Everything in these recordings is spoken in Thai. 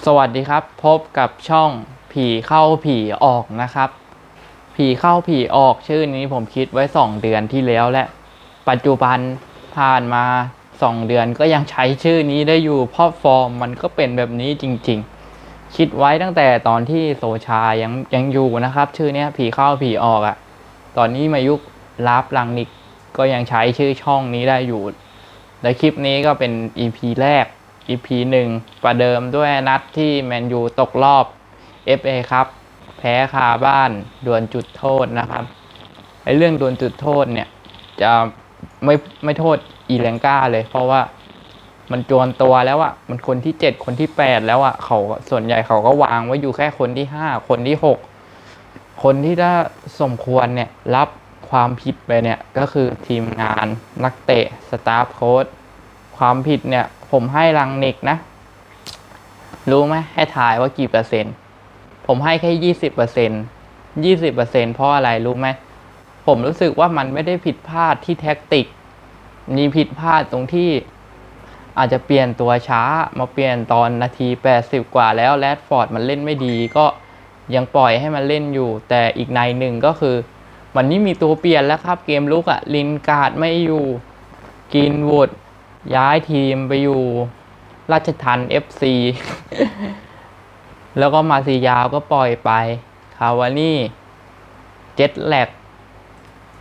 สวัสดีครับ พบกับช่องผีเข้าผีออกนะครับ ผีเข้าผีออกชื่อนี้ผมคิดไว้ 2 เดือนที่แล้วและ ปัจจุบันผ่านมา 2 เดือนก็ยังใช้ชื่อนี้ได้อยู่เพราะฟอร์มมันก็เป็นแบบนี้จริง ๆ คิดไว้ตั้งแต่ตอนที่โซชายังยังอยู่นะครับ ชื่อเนี้ยผีเข้าผีออกอะ่ะ ตอนนี้มายุคลาฟลังนิกก็ยังใช้ชื่อช่องนี้ได้อยู่ และคลิปนี้ก็เป็น EP แรก EP หนึ่งประเดิมด้วยนัดที่แมนยูตกรอบ FA ครับ แพ้คาบ้านดวลจุดโทษนะครับไอ้เรื่องดวลจุดโทษเนี่ย จะไม่ไม่โทษอีแลงก้าเลย เพราะว่ามันจวนตัวแล้วอะมันคนที่7คนที่8แล้วอะเขาส่วนใหญ่เขาก็วางไว้อยู่แค่คนที่5คนที่6คนที่ถ้าสมควรเนี่ยรับความผิดไปเนี่ยก็คือทีมงานนักเตะสตาฟโค้ชความผิดเนี่ย ผมให้รังนิกนะ รู้ไหมให้ทายว่ากี่เปอร์เซ็นต์ ผมให้แค่ยี่สิบเปอร์เซ็นต์ยี่สิบเปอร์เซ็นต์เพราะอะไรรู้ไหม ผมรู้สึกว่ามันไม่ได้ผิดพลาดที่แท็กติก มีผิดพลาดตรงที่อาจจะเปลี่ยนตัวช้ามาเปลี่ยนตอนนาที 80 กว่าแล้วแรดฟอร์ดมันเล่นไม่ดีก็ยังปล่อยให้มันเล่นอยู่ แต่อีกในหนึ่งก็คือ วันนี้มีตัวเปลี่ยนแล้วครับเกมลุกอะลินการ์ดไม่อยู่กินวูด ย้ายทีมไปอยู่ราชทัน FC แล้วก็มาซียาวก็ปล่อยไป คาวานี่เจ็ตแลก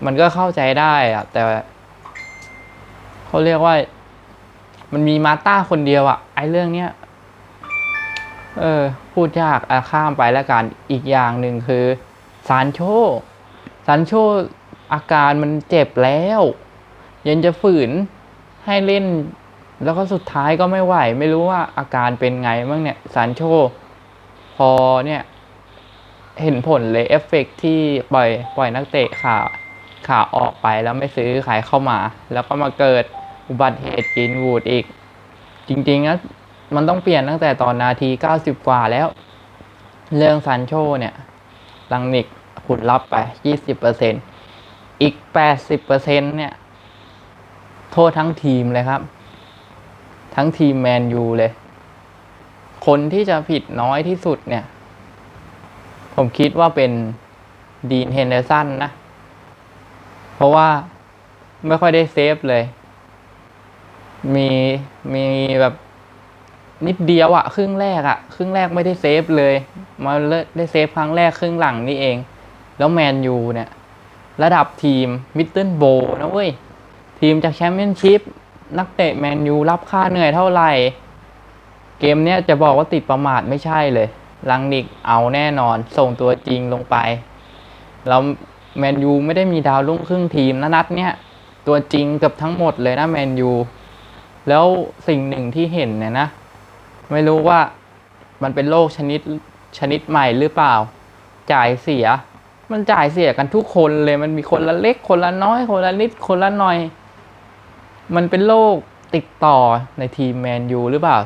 มันก็เข้าใจได้อะแต่เขาเรียกว่า มันมีมาต้าคนเดียวอะไอเรื่องเนี้ยเออ พูดยากอะข้ามไปแล้วกันอีกอย่างหนึ่งคือซานโชซานโชอาการมันเจ็บแล้ว ยังจะฝืน ให้เล่น แล้วก็สุดท้ายก็ไม่ไหว ไม่รู้ว่าอาการเป็นไงบ้างเนี่ยซานโชพอเนี่ยเห็นผลเลยเอฟเฟกต์ที่ปล่อยปล่อยนักเตะขาขาออกไปแล้วไม่ซื้อขายเข้ามา แล้วก็มาเกิดอุบัติเหตุกินวูดอีก จริงๆนะมันต้องเปลี่ยนตั้งแต่ตอนนาที 90 กว่าแล้ว เรื่องซันโชเนี่ยลังนิกขุดรับไป 20%อีก 80%เนี่ย โทษทั้งทีมเลยครับ ทั้งทีมแมนยูเลย คนที่จะผิดน้อยที่สุดเนี่ย ผมคิดว่าเป็นดีนเฮนเดอร์สันนะ เพราะว่าไม่ค่อยได้เซฟเลย มีมีแบบนิดเดียวอะครึ่งแรกอะครึ่งแรกไม่ได้เซฟเลย มาเลได้เซฟครั้งแรกครึ่งหลังนี่เอง แล้วแมนยูเนี่ย ระดับทีมมิดเดิลโบนะเว้ย ทีมจากแชมเปี้ยนชิพนักเตะแมนยูรับค่าเหนื่อยเท่าไหร่ เกมเนี้ยจะบอกว่าติดประมาทไม่ใช่เลย ลังนิกเอาแน่นอน ส่งตัวจริงลงไป แล้วแมนยูไม่ได้มีดาวรุ่งครึ่งทีมนะนัดเนี้ยตัวจริงเกือบทั้งหมดเลยนะแมนยู แล้วสิ่งหนึ่งที่เห็นเนี่ยนะ ไม่รู้ว่ามันเป็นโรคชนิดชนิดใหม่หรือเปล่า จ่ายเสีย มันจ่ายเสียกันทุกคนเลย มันมีคนละเล็กคนละน้อย คนละนิดคนละหน่อย มันเป็นโรคติดต่อในทีมแมนยูหรือเปล่า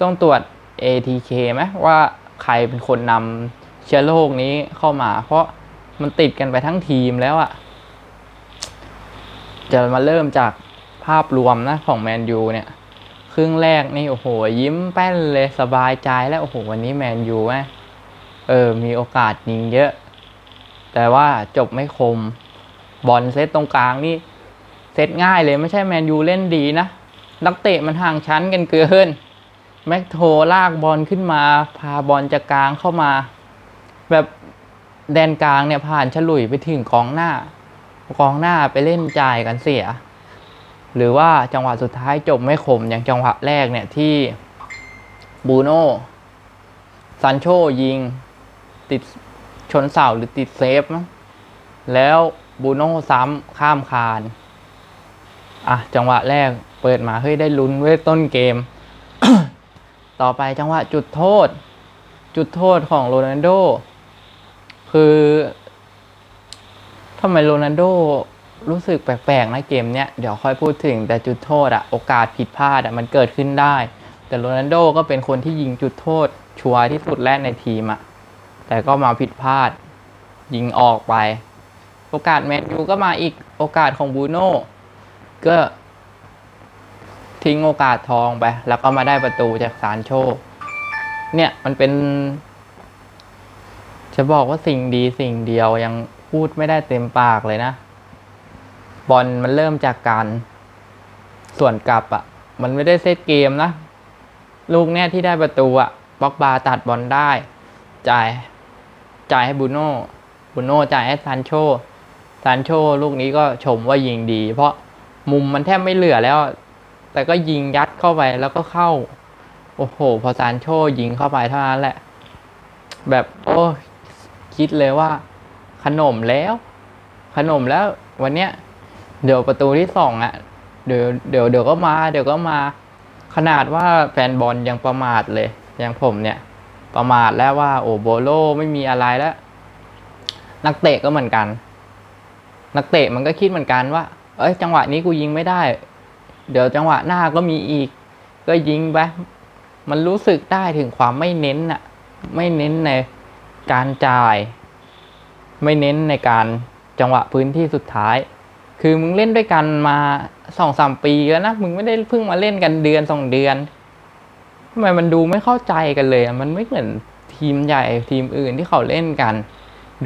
ต้องตรวจ ATK ไหมว่าใครเป็นคนนำเชื้อโรคนี้เข้ามา เพราะมันติดกันไปทั้งทีมแล้วอะจะมาเริ่มจากภาพรวมนะของแมนยูเนี่ย ครึ่งแรกนี่ โอ้โห ยิ้มแป้นเลยสบายใจแล้ว โอ้โห วันนี้แมนยูไหมเออ มีโอกาสยิงเยอะ แต่ว่าจบไม่คม บอลเซตตรงกลางนี่ ตง่ายเลยไม่ใช่แมนยูเล่นดีนะ นักเตะมันห่างชั้นกันเกินแม็กโทลากบอลขึ้นมา พาบอลจากกลางเข้ามา แบบแดนกลางเนี่ยผ่านฉลุยไปถึงกองหน้ากองหน้าไปเล่นจ่ายกันเสีย หรือว่าจังหวะสุดท้ายจบไม่คมอย่างจังหวะแรกเนี่ยที่บูโน่ซันโชยิง ติดชนเสาหรือติดเซฟ แล้วบูโน่ซ้ำข้ามคาน อะจังหวะแรกเปิดมาเฮ้ยได้ลุ้นเว้ยต้นเกม ต่อไปจังหวะจุดโทษ จุดโทษของโรนัลโดคือทำไมโรนัลโดรู้สึกแปลกๆนะเกมเนี้ยเดี๋ยวค่อยพูดถึงแต่จุดโทษอะโอกาสผิดพลาดอะมันเกิดขึ้นได้ แต่โรนัลโดก็เป็นคนที่ยิงจุดโทษ ชัวร์ที่สุดแรกในทีมอะแต่ก็มาผิดพลาด ยิงออกไป โอกาสแมนยูก็มาอีกโอกาสของบูโน่ ก็ทิ้งโอกาสทองไป แล้วก็มาได้ประตูจากซานโชเนี่ยมันเป็น จะบอกว่าสิ่งดีสิ่งเดียวยังพูดไม่ได้เต็มปากเลยนะ บอลมันเริ่มจากการ ส่วนกลับอะ่ะ มันไม่ได้เซตเกมนะ ลูกเนี่ยที่ได้ประตูอะ่ะบ็อกบาตัดบอลได้ จ่าย จ่ายให้บูโน่บูโน่จ่ายให้ซานโชซานโชลูกนี้ก็ชมว่ายิงดี เพราะ มุมมันแทบไม่เหลือแล้ว แต่ก็ยิงยัดเข้าไปแล้วก็เข้า โอ้โห พอซานโชยิงเข้าไปเท่านั้นแหละ แบบโอ้คิดเลยว่า ขนมแล้ว ขนมแล้ว วันเนี้ยเดี๋ยวประตูที่สองอะเดี๋ยวเดี๋ยวเดี๋ยวก็มา เดี๋ยวก็มา ขนาดว่าแฟนบอลยังประมาทเลย อย่างผมเนี่ย ประมาทแล้วว่าโอ้โบโลไม่มีอะไรแล้ว นักเตะก็เหมือนกัน นักเตะมันก็คิดเหมือนกันว่า เอ้ยจังหวะนี้กูยิงไม่ได้ เดี๋ยวจังหวะหน้าก็มีอีก ก็ยิงไปมันรู้สึกได้ถึงความไม่เน้นน่ะไม่เน้นในการจ่าย ไม่เน้นในการจังหวะพื้นที่สุดท้าย คือมึงเล่นด้วยกันมาสองสามปีแล้วนะมึงไม่ได้เพิ่งมาเล่นกันเดือนสองเดือนทำไมมันดูไม่เข้าใจกันเลยมันไม่เหมือนทีมใหญ่ทีมอื่นที่เขาเล่นกัน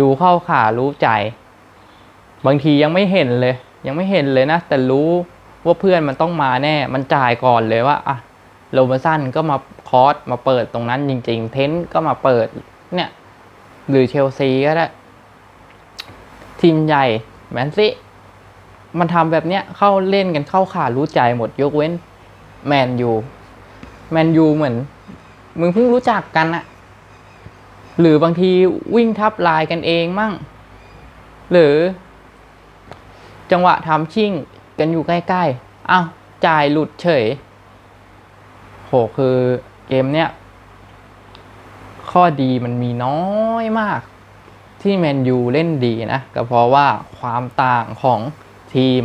ดูเข้าขารู้ใจ บางทียังไม่เห็นเลย ยังไม่เห็นเลยนะ แต่รู้ว่าเพื่อนมันต้องมาแน่ มันจ่ายก่อนเลยว่าอะโรบสันก็มาคอสมาเปิดตรงนั้นจริง ๆ เทนต์ก็มาเปิดเนี่ย หรือเชลซีก็ได้ทีมใหญ่แมนซีมันทำแบบเนี้ยเข้าเล่นกันเข้าขารู้ใจหมดยกเว้นแมนยูแมนยูเหมือน มึงเพิ่งรู้จักกันอะหรือบางทีวิ่งทับลายกันเองมั่ง หรือ จังหวะทำชิ่งกันอยู่ใกล้ๆอ้าวจ่ายหลุดเฉย โหคือเกมเนี้ยข้อดีมันมีน้อยมาก ที่แมนยูเล่นดีนะ ก็เพราะว่าความต่างของทีม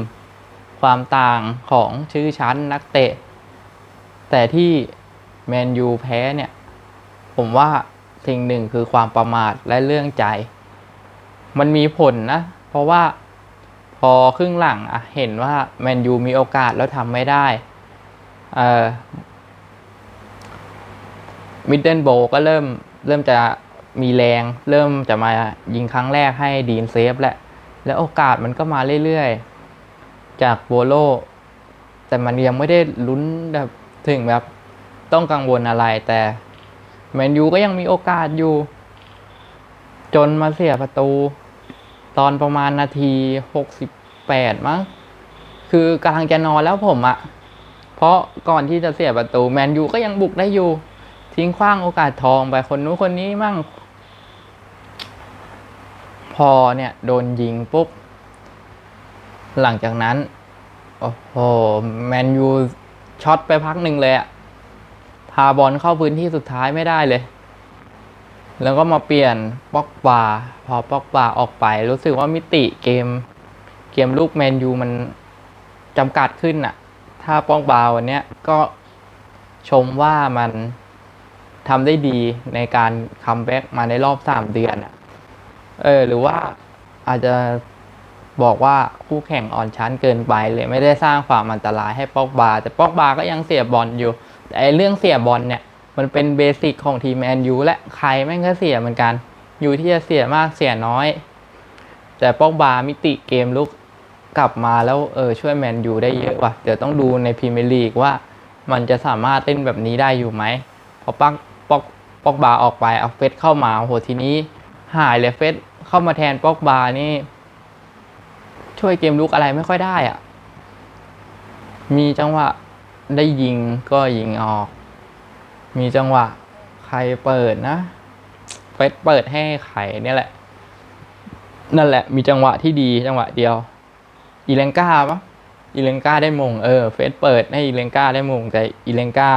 ความต่างของชื่อชั้นนักเตะ แต่ที่แมนยูแพ้เนี่ย ผมว่าสิ่งหนึ่งคือความประมาทและเรื่องใจ มันมีผลนะ เพราะว่า พอครึ่งหลังอะเห็นว่าแมนยูมีโอกาสแล้วทำไม่ได้เออมิดเดิลโบก็เริ่มเริ่มจะมีแรง เริ่มจะมายิงครั้งแรกให้ดีนเซฟแหละ แล้วโอกาสมันก็มาเรื่อยๆ จากโบโล แต่มันยังไม่ได้ลุ้นแบบถึงแบบต้องกังวลอะไรแต่แมนยูก็ยังมีโอกาสอยู่ จนมาเสียประตู ตอนประมาณนาทีหกสิบแปดมั้งคือกำลังจะนอนแล้วผมอะเพราะก่อนที่จะเสียประตูแมนยูก็ยังบุกได้อยู่ ทิ้งขว้างโอกาสทองไปคนนู้นคนนี้มั่ง พอเนี่ยโดนยิงปุ๊บ หลังจากนั้น โอ้โหแมนยูช็อตไปพักหนึ่งเลยอะพาบอลเข้าพื้นที่สุดท้ายไม่ได้เลย แล้วก็มาเปลี่ยนปอกบาพอปอกบาออกไป รู้สึกว่ามิติเกม เกมลูกแมนยูมันจำกัดขึ้นอะถ้าป็อกบาวันเนี้ยก็ชมว่ามันทำได้ดีในการคัมแบ็กมาในรอบสามเดือนอะเออ หรือว่าอาจจะบอกว่าคู่แข่งอ่อนชั้นเกินไปเลยไม่ได้สร้างความอันตรายให้ป็อกบาแต่ป็อกบาก็ยังเสียบอลอยู่ แต่ไอเรื่องเสียบอลเนี่ย มันเป็นเบสิกของทีมแมนยูและใครแม่งก็เสียเหมือนกัน อยู่ที่จะเสียมากเสียน้อย แต่ป็อกบามิติเกมลุกกลับมาแล้วเออช่วยแมนยูได้เยอะว่ะ เดี๋ยวต้องดูในพรีเมียร์ลีกว่ามันจะสามารถเล่นแบบนี้ได้อยู่ไหมพอปักปอกปอกบาออกไปเอาเฟสเข้ามาโหทีนี้ หายเลยเฟสเข้ามาแทนปอกบานี่ ช่วยเกมลุกอะไรไม่ค่อยได้อะ่ะ มีจังหวะได้ยิงก็ยิงออก มีจังหวะใครเปิดนะเฟสเปิดให้ไข่เนี่ยแหละ นั่นแหละ มีจังหวะที่ดีจังหวะเดียวอีเลนก้าปะอีเลนก้าได้มงเออเฟสเปิดให้อีเลนก้าได้มงแต่อีเลนก้า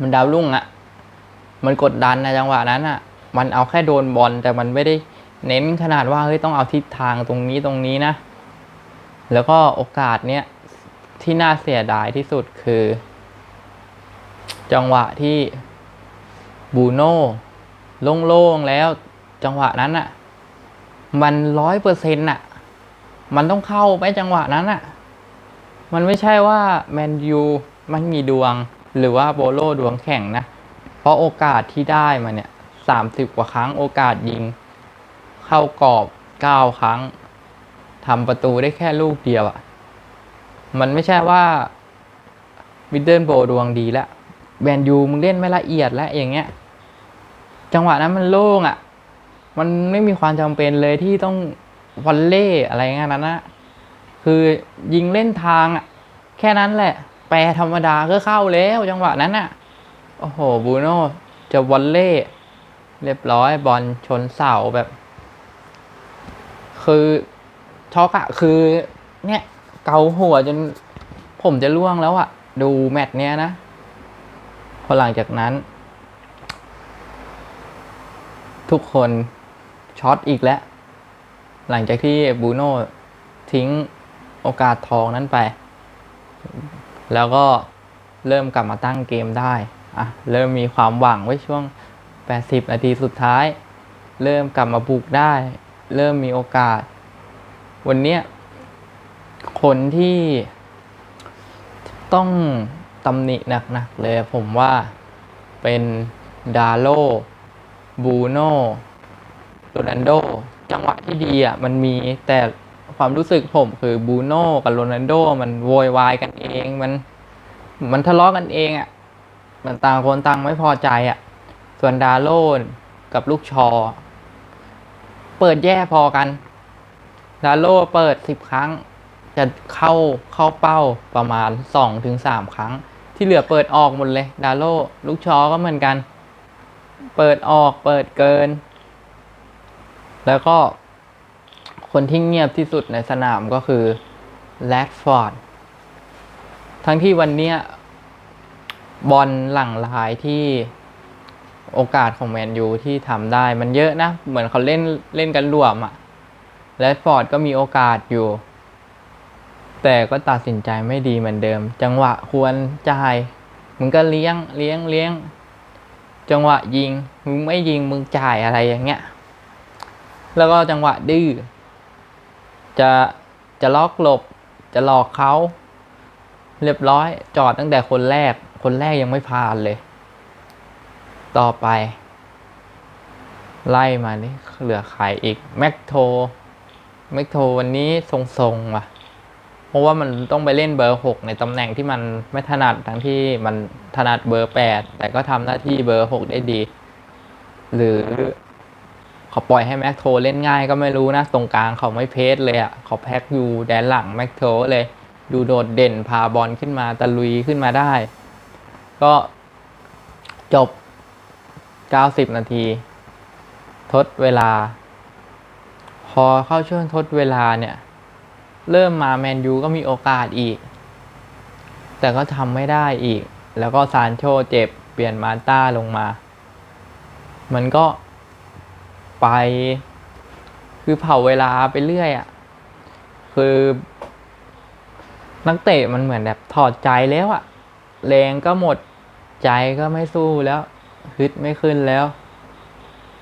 มันดาวรุ่งอะมันกดดันในจังหวะนั้นอะมันเอาแค่โดนบอลแต่มันไม่ได้เน้นขนาดว่าเฮ้ยต้องเอาทิศทางตรงนี้ตรงนี้นะ แล้วก็โอกาสเนี้ยที่น่าเสียดายที่สุดคือ จังหวะที่บูโน่โล่งๆแล้วจังหวะนั้นอะมันร้อยเปอร์เซ็นต์อะมันต้องเข้าไปจังหวะนั้นอะมันไม่ใช่ว่าแมนยูมันมีดวงหรือว่าโบโลดวงแข่งนะ เพราะโอกาสที่ได้มาเนี่ยสามสิบกว่าครั้งโอกาสยิง เข้ากรอบเก้าครั้งทำประตูได้แค่ลูกเดียวอะ่ะมันไม่ใช่ว่ามิดเดิลโบดวงดีแล้ว แบนยูมึงเล่นไม่ละเอียดแล้วอย่างเงี้ย จังหวะนั้นมันโล่งอะ่ะ มันไม่มีความจำเป็นเลยที่ต้องวอลเล่อะไรเงี้ยนั้นนะคือยิงเล่นทางอะ่ะ แค่นั้นแหละ แปรธรรมดาก็เข้าแล้ว จังหวะนั้นอะ โอ้โหบูโน่จะวอลเล่เรียบร้อยบอลชนเสาแบบ คือช็อกอะคือ เนี่ย เกาหัวจนผมจะล่วงแล้วอะดูแมตช์เนี้ยนะ อหลังจากนั้น ทุกคนช็อตอีกแล้ว หลังจากที่บูโน่ทิ้งโอกาสทองนั้นไป แล้วก็เริ่มกลับมาตั้งเกมได้อะเริ่มมีความหวังไว้ช่วง 80 นาทีสุดท้าย เริ่มกลับมาบุกได้ เริ่มมีโอกาส วันเนี้ยคนที่ต้อง ตำหนิหนักๆเลยผมว่าเป็นดาโลบูโน่โรนันโด จังหวะที่ดีอะมันมีแต่ความรู้สึกผมคือบูโน่กับโรนันโด มันโวยวายกันเองมัน มันทะเลาะกันเองอะมันต่างคนต่างไม่พอใจอะ ส่วนดาโลกับลูกชอ เปิดแย่พอกัน ดาโลเปิดสิบครั้ง จะเข้าเข้าเป้าประมาณสองถึงสามครั้ง ที่เหลือเปิดออกหมดเลย ดาโลลูกชอก็เหมือนกัน เปิดออกเปิดเกิน แล้วก็คนที่เงียบที่สุดในสนามก็คือแรดฟอร์ดทั้งที่วันเนี้ยบอลหลังลายที่โอกาสของแมนยูที่ทำได้มันเยอะนะ เหมือนเขาเล่นเล่นกันรวมอะแรดฟอร์ดก็มีโอกาสอยู่ แต่ก็ตัดสินใจไม่ดีเหมือนเดิม จังหวะควรจ่ายมึงก็เลี้ยงเลี้ยงเลี้ยง จังหวะยิงมึงไม่ยิงมึงจ่ายอะไรอย่างเงี้ย แล้วก็จังหวะดื้อจะจะล็อกหลบ จะหลอกเขาเรียบร้อย จอดตั้งแต่คนแรก คนแรกยังไม่ผ่านเลย ต่อไป ไล่มานี่เหลือใครอีก แม็กโท แม็กโทวันนี้ทรงๆว่ะ เพราะว่ามันต้องไปเล่นเบอร์หกในตำแหน่งที่มันไม่ถนัดทั้งที่มันถนัดเบอร์แปดแต่ก็ทำหน้าที่เบอร์หกได้ดี หรือเขาปล่อยให้แม็กโทเล่นง่ายก็ไม่รู้นะ ตรงกลางเขาไม่เพสเลยอะ่ะเขาแพ็กอยู่แดนหลังแม็กโทเลยดูโดดเด่นพาบอลขึ้นมาตะลุยขึ้นมาได้ ก็จบ 90 นาที ทดเวลา พอเข้าช่วงทดเวลาเนี่ย เริ่มมาแมนยูก็มีโอกาสอีก แต่ก็ทำไม่ได้อีก แล้วก็ซานโชเจ็บเปลี่ยนมาต้าลงมา มันก็ไป คือเผาเวลาไปเรื่อยอะ่ะ คือนักเตะมันเหมือนแบบถอดใจแล้วอะแรงก็หมดใจก็ไม่สู้แล้วฮึดไม่ขึ้นแล้ว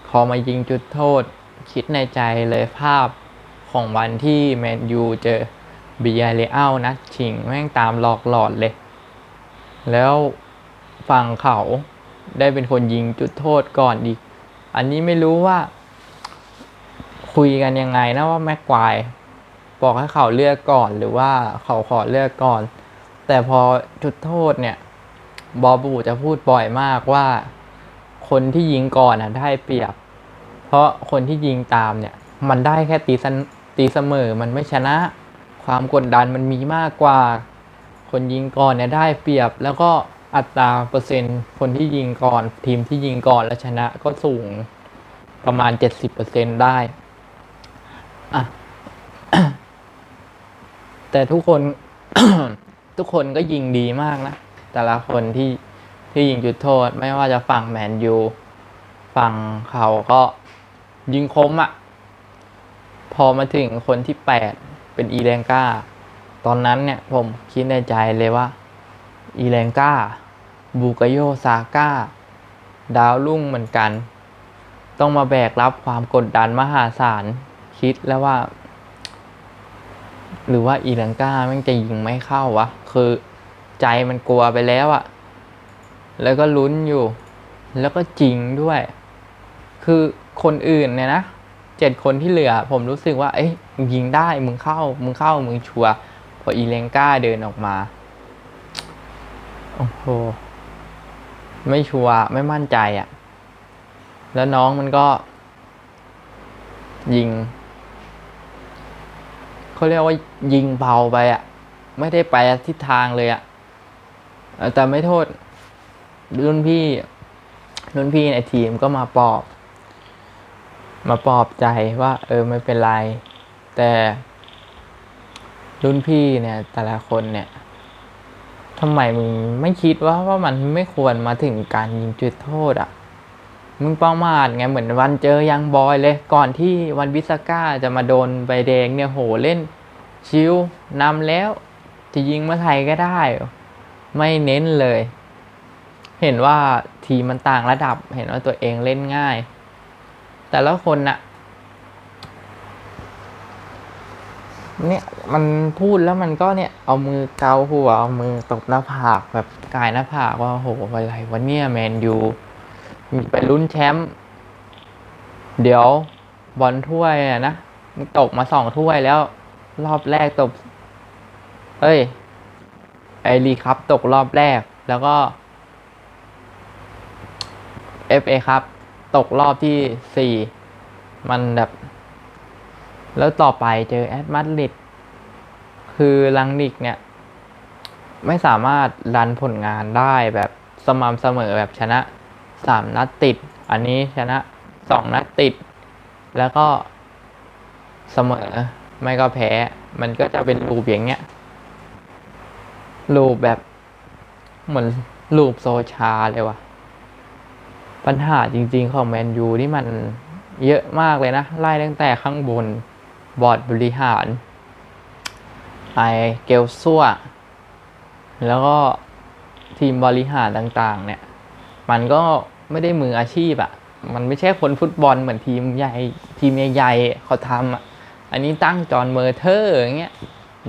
พอมายิงจุดโทษ คิดในใจเลยภาพ ของวันที่แมนยูเจอบียาเรอัลนะชิงแม่งตามหลอกหลอดเลย แล้วฝั่งเขาได้เป็นคนยิงจุดโทษก่อนอีก อันนี้ไม่รู้ว่า คุยกันยังไงนะว่าแม็กควายบอกให้เขาเลือกก่อนหรือว่าเขาขอเลือกก่อน แต่พอจุดโทษเนี่ย บอบูจะพูดบ่อยมากว่า คนที่ยิงก่อนอะได้เปรียบ เพราะคนที่ยิงตามเนี่ย มันได้แค่ตีสัน ตีเสมอมันไม่ชนะ ความกดดันมันมีมากกว่า คนยิงก่อนเนี่ยได้เปรียบ แล้วก็อัตราเปอร์เซ็นต์ คนที่ยิงก่อน ทีมที่ยิงก่อนแล้วชนะก็สูงประมาณ 70%ได้อะแต่ทุกคน ทุกคนก็ยิงดีมากนะ แต่ละคนที่ที่ยิงจุดโทษ ไม่ว่าจะฝั่งแมนยูฝั่งเขาก็ยิงคมอะ่ะ อมาถึงคนที่แปดเป็นอีแรงก้า ตอนนั้นเนี่ยผมคิดในใจเลยว่า อีแรงก้า บูกาโยซาก้า ดาวรุ่งเหมือนกัน ต้องมาแบกรับความกดดันมหาศาล คิดแล้วว่า หรือว่าอีแรงก้าแม่งจะยิงไม่เข้าวะ คือใจมันกลัวไปแล้วอะแล้วก็ลุ้นอยู่ แล้วก็จริงด้วย คือคนอื่นเนี่ยนะ เจ็ดคนที่เหลือ ผมรู้สึกว่า เอ้ยมึงยิงได้มึงเข้า มึงเข้ามึงชัวร์พออีเลงก้าเดินออกมาโอ้โหไม่ชัวร์ไม่มั่นใจอะ่ะ แล้วน้องมันก็ ยิงเขาเรียกว่ายิงเบาไปอะ่ะ ไม่ได้ไปทิศทางเลยอะ่ะแต่ไม่โทษ รุ่นพี่ รุ่นพี่ในทีมก็มาปอบ มาปลอบใจว่า เออไม่เป็นไร แต่รุ่นพี่เนี่ย แต่ละคนเนี่ยทำไมมึงไม่คิดว่าว่ามันไม่ควรมาถึงการยิงจุดโทษอะ่ะ มึงประมาทไงเหมือนวันเจอยังบอยเลย ก่อนที่วันวิสก้าจะมาโดนใบแดงเนี่ยโหเล่น ชิวนำแล้วจะยิงเมื่อไทยก็ได้ ไม่เน้นเลย เห็นว่าทีมมันต่างระดับ เห็นว่าตัวเองเล่นง่าย แต่ละคนน่ะ เนี่ยมันพูดแล้วมันก็เนี่ย เอามือเกาหัวเอามือตบหน้าผากแบบกายหน้าผากว่าโหอะไรวะเนี่ยแมนยูไปลุ้นแชมป์เดี๋ยวบอลถ้วยอะนะตกมาสองถ้วยแล้ว รอบแรกตก เอ้ย ไอรีคัพตกรอบแรกแล้วก็ FA ครับ ตกรอบที่สี่มันแบบ แล้วต่อไปเจอแอดมาดริดคือลังนิกเนี่ย ไม่สามารถรันผลงานได้แบบสม่ำเสมอแบบชนะสามนัดติด อันนี้ชนะสองนัดติด แล้วก็เสมอไม่ก็แพ้ มันก็จะเป็นรูปอย่างเงี้ย รูปแบบเหมือนรูปโซชาเลยว่ะ ปัญหาจริงๆของแมนยูนี่มันเยอะมากเลยนะ ไล่ตั้งแต่ข้างบนบอร์ดบริหาร ไอเกลซัวแล้วก็ทีมบริหารต่างๆ เนี่ย มันก็ไม่ได้มืออาชีพอะ่ะ มันไม่ใช่คนฟุตบอลเหมือนทีมใหญ่ทีมใหญ่ๆเขาทำอะ อันนี้ตั้งจอห์นเมอร์เทอร์อย่างเงี้ย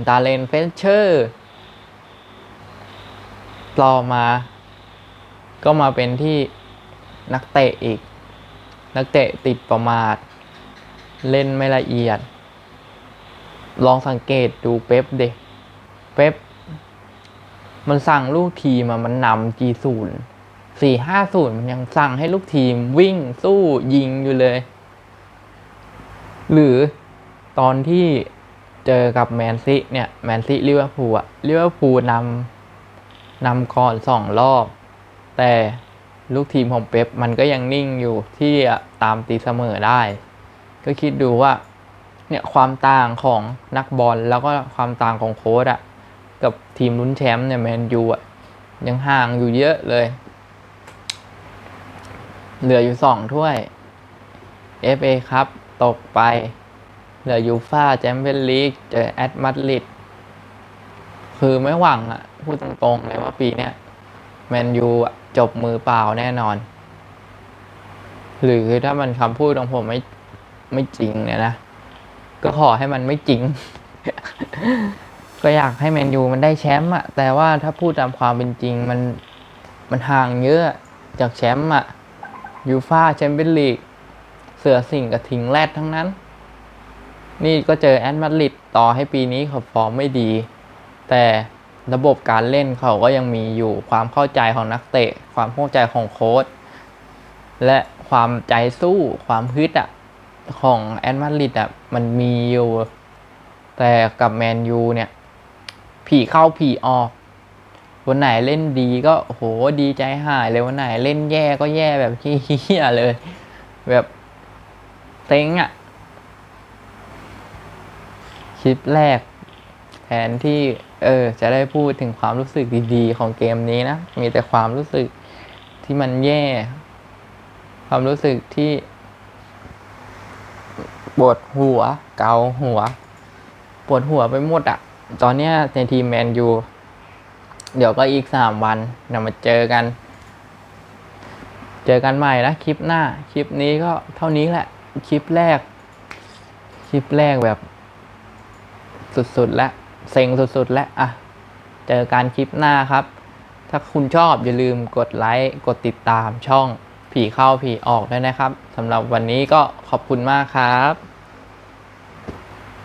ดาเลนเฟนเชอร์ต่อมา ก็มาเป็นที่ นักเตะอีก นักเตะติดประมาท เล่นไม่ละเอียด ลองสังเกตดูเป๊ปเด็เป๊ปมันสั่งลูกทีมมันนำจีศูนย์สี่ห้าศูนย์มันยังสั่งให้ลูกทีมวิ่งสู้ยิงอยู่เลย หรือตอนที่เจอกับแมนซีเนี่ย แมนซีลิเวอร์พูลอะลิเวอร์พูลนำนำก่อนสองรอบ แต่ ลูกทีมของเป๊ปมันก็ยังนิ่งอยู่ที่ตามตีเสมอได้ ก็คิดดูว่าเนี่ยความต่างของนักบอลแล้วก็ความต่างของโค้ชอะกับทีมลุ้นแชมป์เนี่ยแมนยูอะยังห่างอยู่เยอะเลย เหลืออยู่สองถ้วย FA ครับ ตกไป เหลือยูฟ่าแชมเปี้ยนลีกเจอแอตมาดริดคือไม่หวังอะพูดตรงๆเลยว่าปีเนี้ย แมนยูจบมือเปล่าแน่นอน หรือถ้ามันคำพูดของผมไม่ไม่จริงเนี่ยนะ ก็ขอให้มันไม่จริง ก็อยากให้แมนยูมันได้แชมป์อะแต่ว่าถ้าพูดตามความเป็นจริงมันมันห่างเยอะจากแชมป์อะยูฟาแชมเปี้ยนลีกเสือสิงกับทิงแรดทั้งนั้น นี่ก็เจอแอตมาดริดต่อให้ปีนี้เขาฟอร์มไม่ดี แต่ ระบบการเล่นเขาก็ยังมีอยู่ความเข้าใจของนักเตะ ความเข้าใจของโค้ชและความใจสู้ความฮึดอะของแอตมาริดอะมันมีอยู่ แต่กับแมนยูเนี่ย ผีเข้าผีออก วันไหนเล่นดีก็โหดีใจหายเลยวันไหนเล่นแย่ก็แย่แบบเฮี้ยเลย แบบเต็งอะคลิปแรกแทนที่ เออจะได้พูดถึงความรู้สึกดีๆ ของเกมนี้นะ มีแต่ความรู้สึกที่มันแย่ ความรู้สึกที่ปวดหัว เกาหัว ปวดหัวไปหมดอะตอนเนี้ยในทีมแมนยูเดี๋ยวก็อีกสามวันเดี๋ยวมาเจอกัน เจอกันใหม่นะคลิปหน้า คลิปนี้ก็เท่านี้แหละ คลิปแรก คลิปแรกแบบ สุดๆแล้ว เซ็งสุดๆ แล้วอะ เจอการคลิปหน้าครับ ถ้าคุณชอบอย่าลืมกดไลค์กดติดตามช่องผีเข้าผีออกด้วยนะครับสำหรับวันนี้ก็ขอบคุณมากครับ